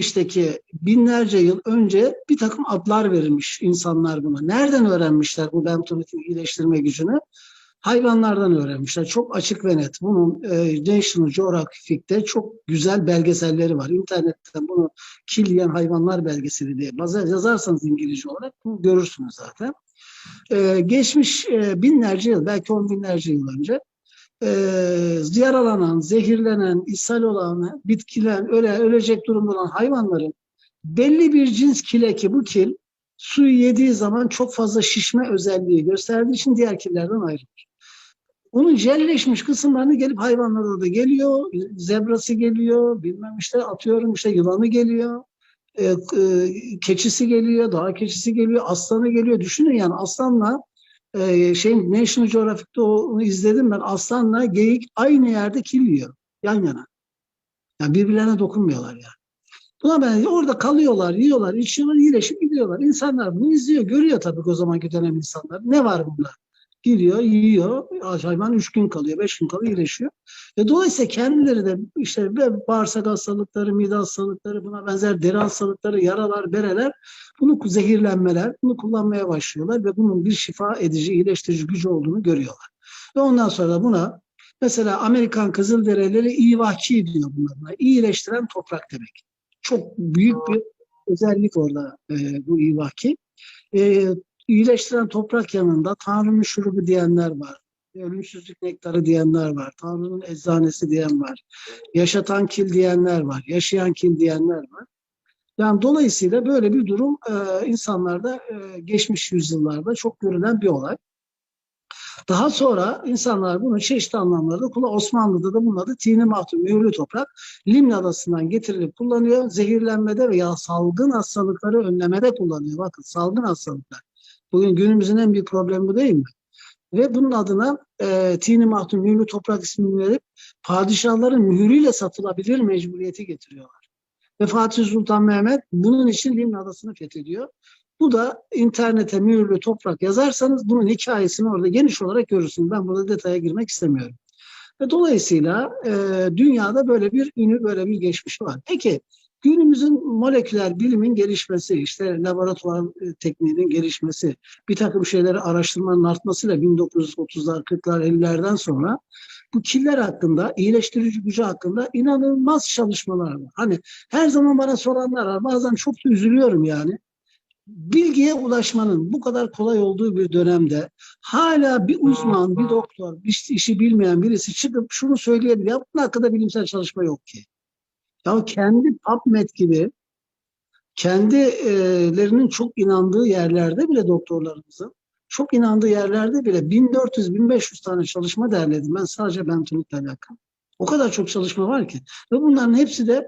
geçmişteki binlerce yıl önce bir takım adlar verilmiş insanlar buna. Nereden öğrenmişler bu bentonitin iyileştirme gücünü? Hayvanlardan öğrenmişler. Çok açık ve net. Bunun e, National Geographic'te çok güzel belgeselleri var. İnternetten bunu kil hayvanlar belgeseli diye yazarsanız İngilizce olarak bunu görürsünüz zaten. E, geçmiş e, binlerce yıl, belki on binlerce yıl önce e, yaralanan, zehirlenen, ishal olan, bitkiler, öle, ölecek durumda olan hayvanların belli bir cins kile ki bu kil suyu yediği zaman çok fazla şişme özelliği gösterdiği için diğer killerden ayrılır. Onun jelleşmiş kısımlarını gelip hayvanlar orada geliyor, zebrası geliyor, bilmem işte atıyorum işte yılanı geliyor, e, e, keçisi geliyor, dağ keçisi geliyor, aslanı geliyor. Düşünün yani aslanla e, şey National Geographic'te onu izledim ben. Aslanla geyik aynı yerde kil yiyor. Yan yana. Yani birbirlerine dokunmuyorlar yani. Buna ben orada kalıyorlar, yiyorlar, içiyorlar, iyileşip gidiyorlar. İnsanlar bunu izliyor, görüyor tabii o zamanki dönem insanlar. Ne var bunda? Giriyor, yiyor, hayvan üç gün kalıyor, beş gün kalıyor, iyileşiyor. Ve dolayısıyla kendileri de işte bağırsak hastalıkları, mide hastalıkları, buna benzer deri hastalıkları, yaralar, bereler, bunu zehirlenmeler, bunu kullanmaya başlıyorlar ve bunun bir şifa edici, iyileştirici gücü olduğunu görüyorlar. Ve ondan sonra buna mesela Amerikan Kızılderilileri ivahçı diyor bunlarına. İyileştiren toprak demek. Çok büyük bir özellik orada e, bu ivahki. E, iyileştiren toprak yanında Tanrı'nın şurubu diyenler var. Ölümsüzlük nektarı diyenler var. Tanrı'nın eczanesi diyen var. Yaşatan kil diyenler var. Yaşayan kil diyenler var. Yani dolayısıyla böyle bir durum e, insanlarda e, geçmiş yüzyıllarda çok görülen bir olay. Daha sonra insanlar bunu çeşitli anlamlarda kullanıyor. Osmanlı'da da bunun adı tini mahtum, mühürlü toprak. Limna adasından getirilip kullanıyor. Zehirlenmede veya salgın hastalıkları önlemede kullanıyor. Bakın salgın hastalıklar. Bugün günümüzün en büyük problemi bu değil mi? Ve bunun adına e, Tini Mahtun mühürlü toprak ismini verip padişahların mühürüyle satılabilir mecburiyeti getiriyorlar. Ve Fatih Sultan Mehmet bunun için Limna Adası'nı fethediyor. Bu da internete mühürlü toprak yazarsanız bunun hikayesini orada geniş olarak görürsünüz. Ben burada detaya girmek istemiyorum. Ve dolayısıyla e, dünyada böyle bir ünü, böyle bir geçmişi var. Peki Günümüzün moleküler bilimin gelişmesi, işte laboratuvar e, tekniğinin gelişmesi, bir takım şeyleri araştırmanın artmasıyla 1930'lar, 40'lar, 50'lerden sonra bu killer hakkında, iyileştirici gücü hakkında inanılmaz çalışmalar var. Hani her zaman bana soranlar var. Bazen çok da üzülüyorum yani. Bilgiye ulaşmanın bu kadar kolay olduğu bir dönemde hala bir uzman, bir doktor, bir işi bilmeyen birisi çıkıp şunu söyleyebilir. Ya bunun hakkında bilimsel çalışma yok ki. Ya kendi PubMed gibi kendilerinin çok inandığı yerlerde bile doktorlarımızın çok inandığı yerlerde bile 1400-1500 tane çalışma derledim. Ben sadece bentonikle alakalı. O kadar çok çalışma var ki. Ve bunların hepsi de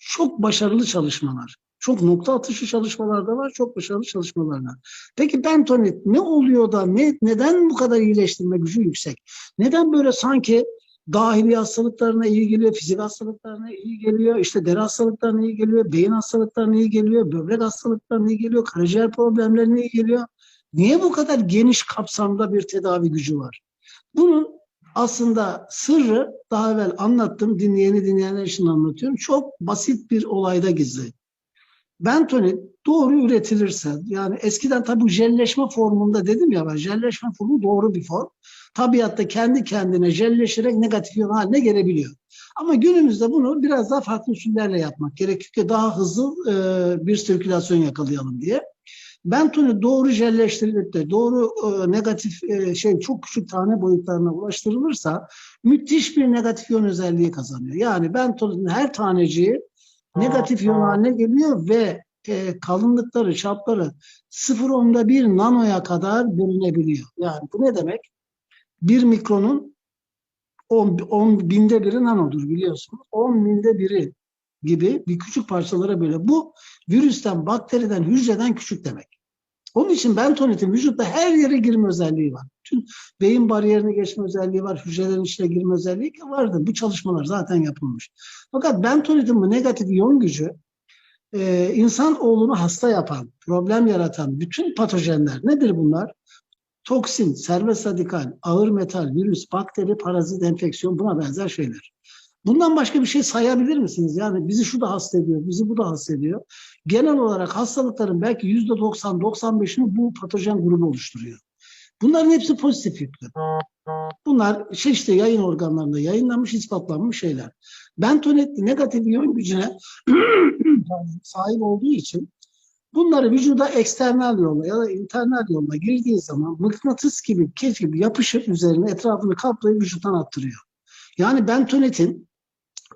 çok başarılı çalışmalar. Çok nokta atışı çalışmalar da var, çok başarılı çalışmalar var. Peki bentonit ne oluyor da ne, neden bu kadar iyileştirme gücü yüksek? Neden böyle sanki dahili hastalıklarına iyi geliyor, fizik hastalıklarına iyi geliyor, işte deri hastalıklarına iyi geliyor, beyin hastalıklarına iyi geliyor, böbrek hastalıklarına iyi geliyor, karaciğer problemlerine iyi geliyor. Niye bu kadar geniş kapsamda bir tedavi gücü var? Bunun aslında sırrı daha evvel anlattım, dinleyeni dinleyenler için anlatıyorum. Çok basit bir olayda gizli. Bentonit doğru üretilirse, yani eskiden tabii jelleşme formunda dedim ya ben, jelleşme formu doğru bir form tabiatta kendi kendine jelleşerek negatif iyon haline gelebiliyor. Ama günümüzde bunu biraz daha farklı usullerle yapmak gerekiyor ki daha hızlı e, bir sirkülasyon yakalayalım diye. Bentoni doğru jelleştirilip de doğru e, negatif e, şey çok küçük tane boyutlarına ulaştırılırsa müthiş bir negatif iyon özelliği kazanıyor. Yani bentoninin her taneciği negatif iyon haline geliyor ve e, kalınlıkları, çapları 0.1 bir nanoya kadar bölünebiliyor. Yani bu ne demek? Bir mikronun 10, 10 binde biri nanodur biliyorsunuz. 10 binde biri gibi bir küçük parçalara böyle. Bu virüsten, bakteriden, hücreden küçük demek. Onun için bentonitin vücutta her yere girme özelliği var. Tüm beyin bariyerini geçme özelliği var, hücrelerin içine girme özelliği vardı. Bu çalışmalar zaten yapılmış. Fakat bentonitin bu negatif iyon gücü insan oğlunu hasta yapan, problem yaratan bütün patojenler nedir bunlar? Toksin, serbest radikal, ağır metal, virüs, bakteri, parazit, enfeksiyon buna benzer şeyler. Bundan başka bir şey sayabilir misiniz? Yani bizi şu da hasta ediyor, bizi bu da hasta ediyor. Genel olarak hastalıkların belki %90-95'ini bu patojen grubu oluşturuyor. Bunların hepsi pozitif yüklü. Bunlar şey işte yayın organlarında yayınlanmış, ispatlanmış şeyler. Bentonetli negatif iyon gücüne sahip olduğu için bunları vücuda eksternal yolla ya da internal yolla girdiği zaman mıknatıs gibi, kef gibi yapışıp üzerine etrafını kaplayıp vücuttan attırıyor. Yani bentonetin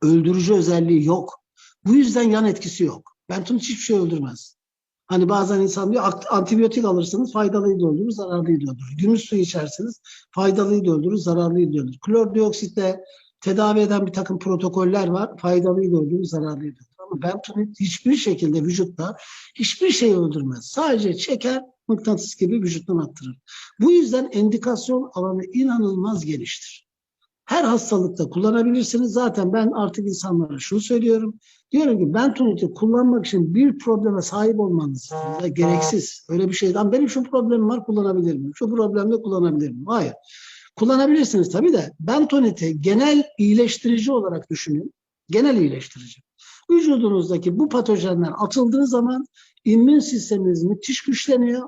öldürücü özelliği yok. Bu yüzden yan etkisi yok. Bentonit hiçbir şey öldürmez. Hani bazen insan diyor "Ant- antibiyotik alırsınız faydalıyı da öldürür, zararlıyı da öldürür. Gümüş suyu içerseniz faydalıyı da öldürür, zararlıyı da öldürür. Klordioksitle tedavi eden bir takım protokoller var. Faydalıyı da öldürür, zararlıyı da öldürür. Bentonit hiçbir şekilde vücutta hiçbir şey öldürmez. Sadece çeker, mıknatıs gibi vücuttan attırır. Bu yüzden endikasyon alanı inanılmaz geniştir. Her hastalıkta kullanabilirsiniz. Zaten ben artık insanlara şunu söylüyorum. Diyorum ki bentoniti kullanmak için bir probleme sahip olmanız gereksiz. Öyle bir şeyden benim şu problemim var kullanabilir miyim? Şu problemde kullanabilir miyim? Hayır. Kullanabilirsiniz tabii de bentoniti genel iyileştirici olarak düşünün. Genel iyileştirici. Vücudunuzdaki bu patojenler atıldığı zaman immün sisteminiz müthiş güçleniyor.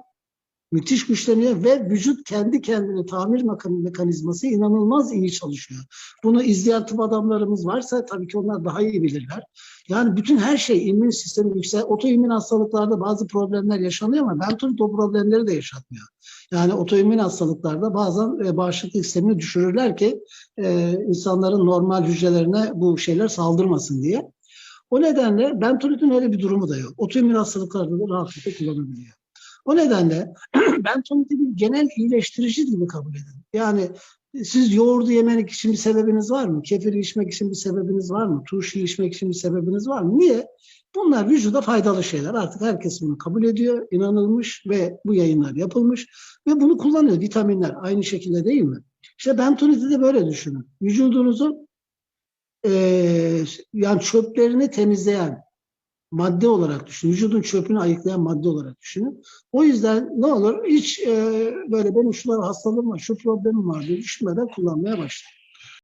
Müthiş güçleniyor ve vücut kendi kendine tamir mekan- mekanizması inanılmaz iyi çalışıyor. Bunu izleyen tıp adamlarımız varsa tabii ki onlar daha iyi bilirler. Yani bütün her şey immün sistemi yüksel. Otoimmün hastalıklarda bazı problemler yaşanıyor ama bentonit o problemleri de yaşatmıyor. Yani otoimmün hastalıklarda bazen e, bağışıklık sistemini düşürürler ki e, insanların normal hücrelerine bu şeyler saldırmasın diye. O nedenle bentonitin öyle bir durumu da yok. Otoimmün hastalıklarda da rahatlıkla kullanabiliyor. O nedenle bentoniti bir genel iyileştirici gibi kabul edin. Yani siz yoğurdu yemek için bir sebebiniz var mı? Kefir içmek için bir sebebiniz var mı? Turşu içmek için bir sebebiniz var mı? Niye? Bunlar vücuda faydalı şeyler. Artık herkes bunu kabul ediyor, inanılmış ve bu yayınlar yapılmış ve bunu kullanıyor. Vitaminler aynı şekilde değil mi? İşte bentoniti de böyle düşünün. Vücudunuzun eee yani çöplerini temizleyen madde olarak düşünün. Vücudun çöpünü ayıklayan madde olarak düşünün. O yüzden ne olur hiç eee, böyle benim şunlar hastalığım var, şu problemim var diye düşünmeden kullanmaya başlayın.